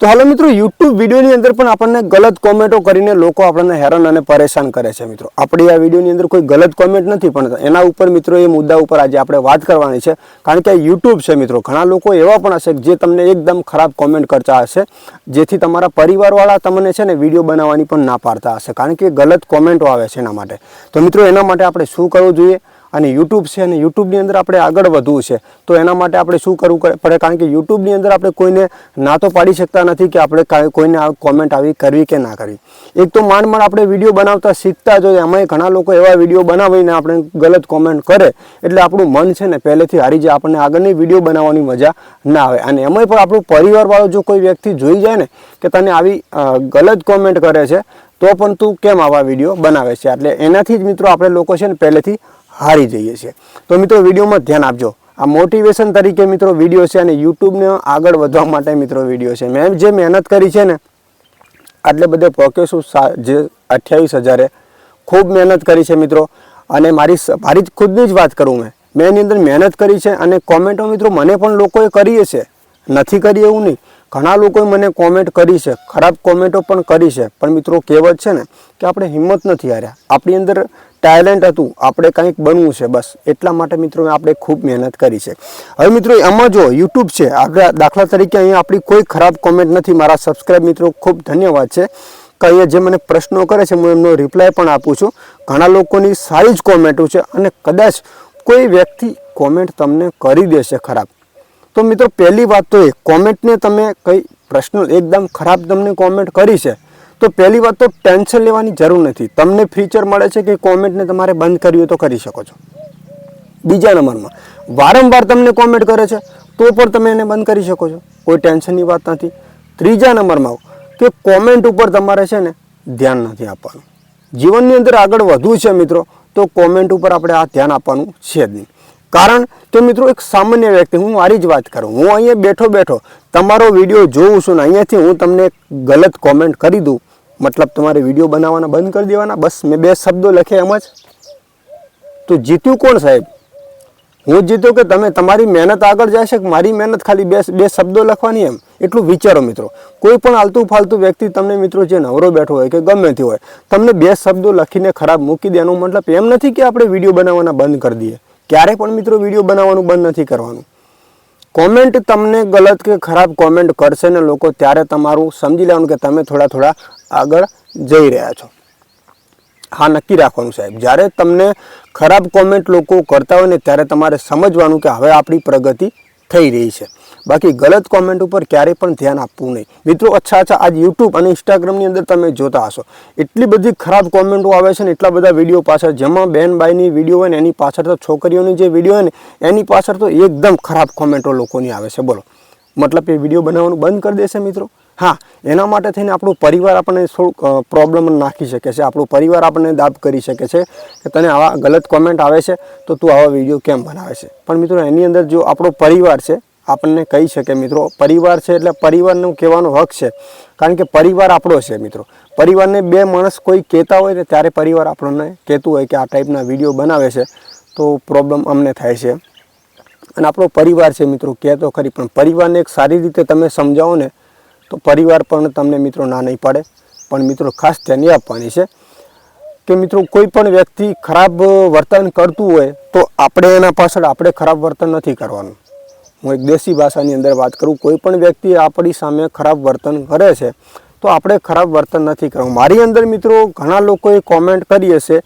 તો હાલો મિત્રો યુટ્યુબ વિડીયોની અંદર પણ આપણને ગલત કોમેન્ટો કરીને લોકો આપણને હેરાન અને પરેશાન કરે છે મિત્રો. આપણી આ વિડીયોની અંદર કોઈ ગલત કોમેન્ટ નથી, પણ એના ઉપર મિત્રો, એ મુદ્દા ઉપર આજે આપણે વાત કરવાની છે. કારણ કે યુટ્યુબ છે મિત્રો. ઘણા લોકો એવા પણ હશે જે તમને એકદમ ખરાબ કોમેન્ટ કરતા હશે, જેથી તમારા પરિવારવાળા તમને છે ને વીડિયો બનાવવાની પણ ના પાડતા હશે. કારણ કે ગલત કોમેન્ટો આવે છે એના માટે. તો મિત્રો, એના માટે આપણે શું કરવું જોઈએ? અને યુટ્યુબ છે અને યુટ્યુબની અંદર આપણે આગળ વધવું છે. તો એના માટે આપણે શું કરવું પડે? કારણ કે યુટ્યુબની અંદર આપણે કોઈને ના તો પાડી શકતા નથી કે આપણે કોઈને કોમેન્ટ આવી કરવી કે ના કરવી. એક તો માંડ માંડ આપણે વીડિયો બનાવતા શીખતા જોઈએ એમાંય ઘણા લોકો એવા વીડિયો બનાવીને આપણે ગલત કોમેન્ટ કરે. એટલે આપણું મન છે ને પહેલેથી હારી જાય. આપણને આગળની વીડિયો બનાવવાની મજા ના આવે. અને એમાંય પણ આપણું પરિવારવાળો જો કોઈ વ્યક્તિ જોઈ જાય ને કે તને આવી ગલત કોમેન્ટ કરે છે, તો પણ તું કેમ આવા વીડિયો બનાવે છે? એટલે એનાથી જ મિત્રો આપણે લોકો છે ને પહેલેથી હારી જઈએ છીએ. તો મિત્રો વિડીયોમાં ધ્યાન આપજો. આ મોટિવેશન તરીકે મિત્રો વીડિયો છે અને યુટ્યુબને આગળ વધવા માટે મિત્રો વીડિયો છે. મેં જે મહેનત કરી છે ને, આટલે બધે સા જે અઠ્યાવીસ હજારે ખૂબ મહેનત કરી છે મિત્રો. અને મારી મારી ખુદની જ વાત કરું મેં. મેં એની અંદર મહેનત કરી છે અને કોમેન્ટો મિત્રો મને પણ લોકોએ કરીએ છે. નથી કરી એવું નહીં. ઘણા લોકોએ મને કોમેન્ટ કરી છે. ખરાબ કોમેન્ટો પણ કરી છે. પણ મિત્રો કહેવત છે ને કે આપણે હિંમત નથી હાર્યા. આપણી અંદર ટેલેન્ટ હતું, આપણે કંઈક બનવું છે બસ. એટલા માટે મિત્રો આપણે ખૂબ મહેનત કરી છે. હવે મિત્રો એમાં જો યુટ્યુબ છે, આપણે દાખલા તરીકે અહીંયા આપણી કોઈ ખરાબ કોમેન્ટ નથી. મારા સબસ્ક્રાઈબ મિત્રો ખૂબ ધન્યવાદ છે. કે અહીંયા જે મને પ્રશ્નો કરે છે, હું એમનો રિપ્લાય પણ આપું છું. ઘણા લોકોની સારી જ કોમેન્ટો છે અને કદાચ કોઈ વ્યક્તિ કોમેન્ટ તમને કરી દેશે ખરાબ. તો મિત્રો પહેલી વાત તો એ કોમેન્ટને તમે કંઈ પ્રશ્ન, એકદમ ખરાબ તમને કોમેન્ટ કરી છે તો પહેલી વાત તો ટેન્શન લેવાની જરૂર નથી. તમને ફીચર મળે છે કે કોમેન્ટને તમારે બંધ કરવી તો કરી શકો છો. બીજા નંબરમાં, વારંવાર તમને કોમેન્ટ કરે છે તો પણ તમે એને બંધ કરી શકો છો. કોઈ ટેન્શનની વાત નથી. ત્રીજા નંબરમાં કે કોમેન્ટ ઉપર તમારે છે ને ધ્યાન નથી આપવાનું. જીવનની અંદર આગળ વધવું છે મિત્રો, તો કોમેન્ટ ઉપર આપણે આ ધ્યાન આપવાનું છે જ નહીં. કારણ કે મિત્રો એક સામાન્ય વ્યક્તિ, હું મારી જ વાત કરું. હું અહીંયા બેઠો બેઠો તમારો વીડિયો જોઉં છું ને અહીંયાથી હું તમને ગલત કોમેન્ટ કરી દઉં. મતલબ તમારે વીડિયો બનાવવાના બંધ કરી દેવાના? બસ મેં બે શબ્દો લખે એમ જ. તો જીત્યું કોણ સાહેબ? હું જીત્યો કે તમે? તમારી મહેનત આગળ છે કે મારી મહેનત ખાલી બે બે શબ્દો લખવાની એમ? એટલું વિચારો મિત્રો. કોઈ પણ આલતું ફાલતું વ્યક્તિ તમને મિત્રો જે નવરો બેઠો હોય કે ગમે તે હોય, તમને બે શબ્દો લખીને ખરાબ મૂકી દે મતલબ એમ નથી કે આપણે વીડિયો બનાવવાના બંધ કરી દઈએ. ક્યારે પણ મિત્રો વીડિયો બનાવવાનું બંધ નથી કરવાનું. કોમેન્ટ તમને ગલત કે ખરાબ કોમેન્ટ કરશે ને લોકો, ત્યારે તમારું સમજી લેવાનું કે તમે થોડા થોડા આગળ જઈ રહ્યા છો. હા, નક્કી રાખવાનું સાહેબ. જ્યારે તમને ખરાબ કોમેન્ટ લોકો કરતા હોય ને, ત્યારે તમારે સમજવાનું કે હવે આપણી પ્રગતિ થઈ રહી છે. બાકી ગલત કોમેન્ટ ઉપર ક્યારેય પણ ધ્યાન આપવું નહીં. મિત્રો, અચ્છા અચ્છા, આજ યુટ્યુબ અને ઇન્સ્ટાગ્રામની અંદર તમે જોતા હશો. એટલી બધી ખરાબ કોમેન્ટો આવે છે ને, એટલા બધા વીડિયો પાછળ, જેમાં બેન બાઈની વીડિયો હોય ને, એની પાછળ તો છોકરીઓની જે વીડિયો હોય ને, એની પાછળ તો એકદમ ખરાબ કોમેન્ટો લોકોની આવે છે. બોલો. મતલબ એ વીડિયો બનાવવાનું બંધ કરી દેશે મિત્રો. હા, એના માટે થઈને આપણું પરિવાર આપણને થોડુંક પ્રોબ્લેમ નાખી શકે છે. આપણું પરિવાર આપણને દાબ કરી શકે છે કે તને આવા ગલત કોમેન્ટ આવે છે તો તું આવા વીડિયો કેમ બનાવે છે? પણ મિત્રો, એની અંદર જો આપણો પરિવાર છે, આપણને કહી શકે મિત્રો, પરિવાર છે એટલે પરિવારનું કહેવાનો હક છે. કારણ કે પરિવાર આપણો છે મિત્રો. પરિવારને બે માણસ કોઈ કહેતા હોય ને ત્યારે પરિવાર આપણને કહેતું હોય કે આ ટાઈપના વીડિયો બનાવે છે તો પ્રોબ્લેમ અમને થાય છે. અને આપણો પરિવાર છે મિત્રો, કહે તો ખરી, પણ પરિવારને એક સારી રીતે તમે સમજાવો ને તો પરિવાર પણ તમને મિત્રો ના નહીં પાડે, પણ મિત્રો ખાસ ધ્યાન આપવાની છે કે મિત્રો કોઈ પણ વ્યક્તિ ખરાબ વર્તન કરતું હોય તો આપણે એના પાછળ આપણે ખરાબ વર્તન નથી કરવાનું. હું એક દેશી ભાષાની અંદર વાત કરું, કોઈ પણ વ્યક્તિ આપણી સામે ખરાબ વર્તન કરે છે તો આપણે ખરાબ વર્તન નથી કરવું. મારી અંદર મિત્રો ઘણા લોકોએ કોમેન્ટ કરી હશે,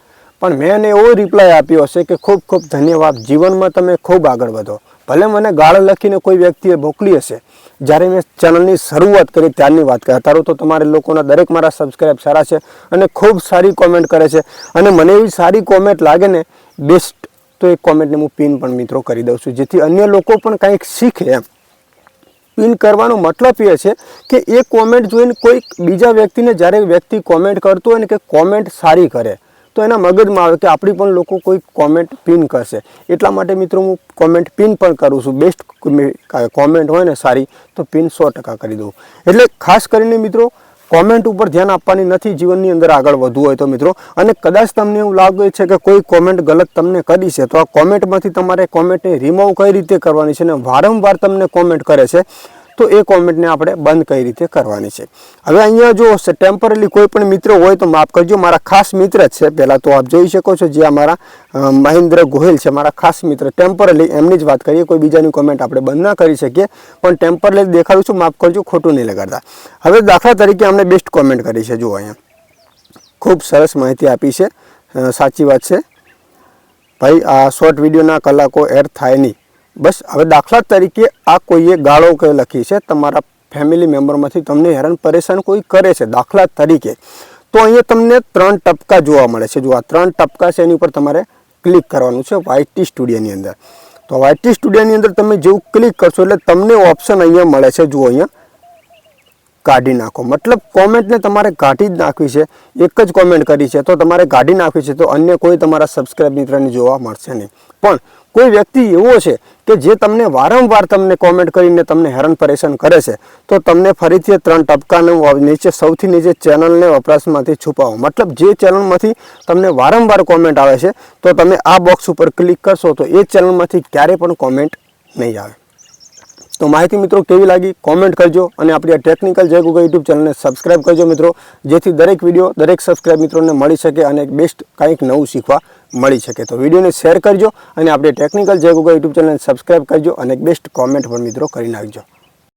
પણ મેં એને એવો રિપ્લાય આપ્યો હશે કે ખૂબ ખૂબ ધન્યવાદ, જીવનમાં તમે ખૂબ આગળ વધો. ભલે મને ગાળ લખીને કોઈ વ્યક્તિએ મોકલી હશે જ્યારે મેં ચેનલની શરૂઆત કરી ત્યારની વાત કરી. અત્યારે તો તમારે લોકોના દરેક મારા સબસ્ક્રાઈબ સારા છે અને ખૂબ સારી કોમેન્ટ કરે છે. અને મને એવી સારી કોમેન્ટ લાગે ને બેસ્ટ તો એ કોમેન્ટને હું પિન પણ મિત્રો કરી દઉં છું. જેથી અન્ય લોકો પણ કંઈક શીખે એમ. પિન કરવાનો મતલબ એ છે કે એ કોમેન્ટ જોઈને કોઈક બીજા વ્યક્તિને જ્યારે વ્યક્તિ કોમેન્ટ કરતો હોય ને કે કોમેન્ટ સારી કરે તો એના મગજમાં આવે કે આપણી પણ લોકો કોઈ કોમેન્ટ પિન કરશે. એટલા માટે મિત્રો હું કોમેન્ટ પિન પણ કરું છું. બેસ્ટ કોમેન્ટ હોય ને સારી, તો પિન સો ટકા કરી દઉં. એટલે ખાસ કરીને મિત્રો કોમેન્ટ ઉપર ધ્યાન આપવાની નથી, જીવનની અંદર આગળ વધવું હોય તો મિત્રો. અને કદાચ તમને એવું લાગે છે કે કોઈ કોમેન્ટ ગલત તમને કરી છે, તો આ કોમેન્ટમાંથી તમારે કોમેન્ટને રિમૂવ કઈ રીતે કરવાની છે અને વારંવાર તમને કોમેન્ટ કરે છે. તો એ કોમેન્ટને આપણે બંધ કઈ રીતે કરવાની છે. હવે અહીંયા જો ટેમ્પરરી કોઈ પણ મિત્ર હોય તો માફ કરજો, મારા ખાસ મિત્ર જ છે. પહેલાં તો આપ જોઈ શકો છો જે અમારા મહેન્દ્ર ગોહિલ છે, મારા ખાસ મિત્ર. ટેમ્પરરી, એમની જ વાત કરીએ, કોઈ બીજાની કોમેન્ટ આપણે બંધ ના કરી શકીએ, પણ ટેમ્પરરી દેખાડું છું, માફ કરજો, ખોટું નહીં લગાડતા. હવે દાખલા તરીકે અમને બેસ્ટ કોમેન્ટ કરી છે, જુઓ અહીંયા. ખૂબ સરસ માહિતી આપી છે. સાચી વાત છે. ભાઈ, આ શોર્ટ વિડીયોના કલાકો એડ થાય નહીં. બસ, હવે દાખલા તરીકે આ કોઈએ ગાળો કે લખી છે, તમારા ફેમિલી મેમ્બરમાંથી તમને હેરાન પરેશાન કોઈ કરે છે, દાખલા તરીકે. તો અહીંયા તમને ત્રણ ટપકા જોવા મળે છે. જો આ ત્રણ ટપકા છે, એની ઉપર તમારે ક્લિક કરવાનું છે વાયટી સ્ટુડિયોની અંદર. તો વાયટી સ્ટુડિયોની અંદર તમે જેવું ક્લિક કરશો એટલે તમને ઓપ્શન અહીંયા મળે છે. જુઓ અહીંયા. કાઢી નાખો. મતલબ કોમેન્ટને તમારે કાઢી જ નાખવી છે. એક જ કોમેન્ટ કરી છે. તો તમારે કાઢી નાખવી છે. તો અન્ય કોઈ તમારા સબસ્ક્રાઈબ મિત્રને જોવા મળશે નહીં. પણ કોઈ વ્યક્તિ એવો છે કે જે તમને વારંવાર તમને કોમેન્ટ કરીને તમને હેરાન પરેશાન કરે છે, તો તમને ફરીથી ત્રણ ટપકાને નીચે સૌથી નીચે ચેનલને વપરાશમાંથી છુપાવો. મતલબ જે ચેનલમાંથી તમને વારંવાર કોમેન્ટ આવે છે, તો તમે આ બોક્સ ઉપર ક્લિક કરશો તો એ ચેનલમાંથી ક્યારે પણ કોમેન્ટ નહીં આવે. તો માહિતી મિત્રો કેવી લાગી કોમેન્ટ કરજો અને આપણી આ ટેકનિકલ જય ગુગલ યુટ્યુબ ચેનલને સબસ્ક્રાઇબ કરજો મિત્રો, જેથી દરેક વીડિયો દરેક સબસ્ક્રાઇબ મિત્રોને મળી શકે અને બેસ્ટ કંઈક નવું શીખવા મળી શકે. તો વિડીયોને શેર કરજો અને આપણી ટેકનિકલ જય ગુગલ યુટ્યુબ ચેનલને સબસ્ક્રાઇબ કરજો અને બેસ્ટ કોમેન્ટ પણ મિત્રો કરી નાખજો.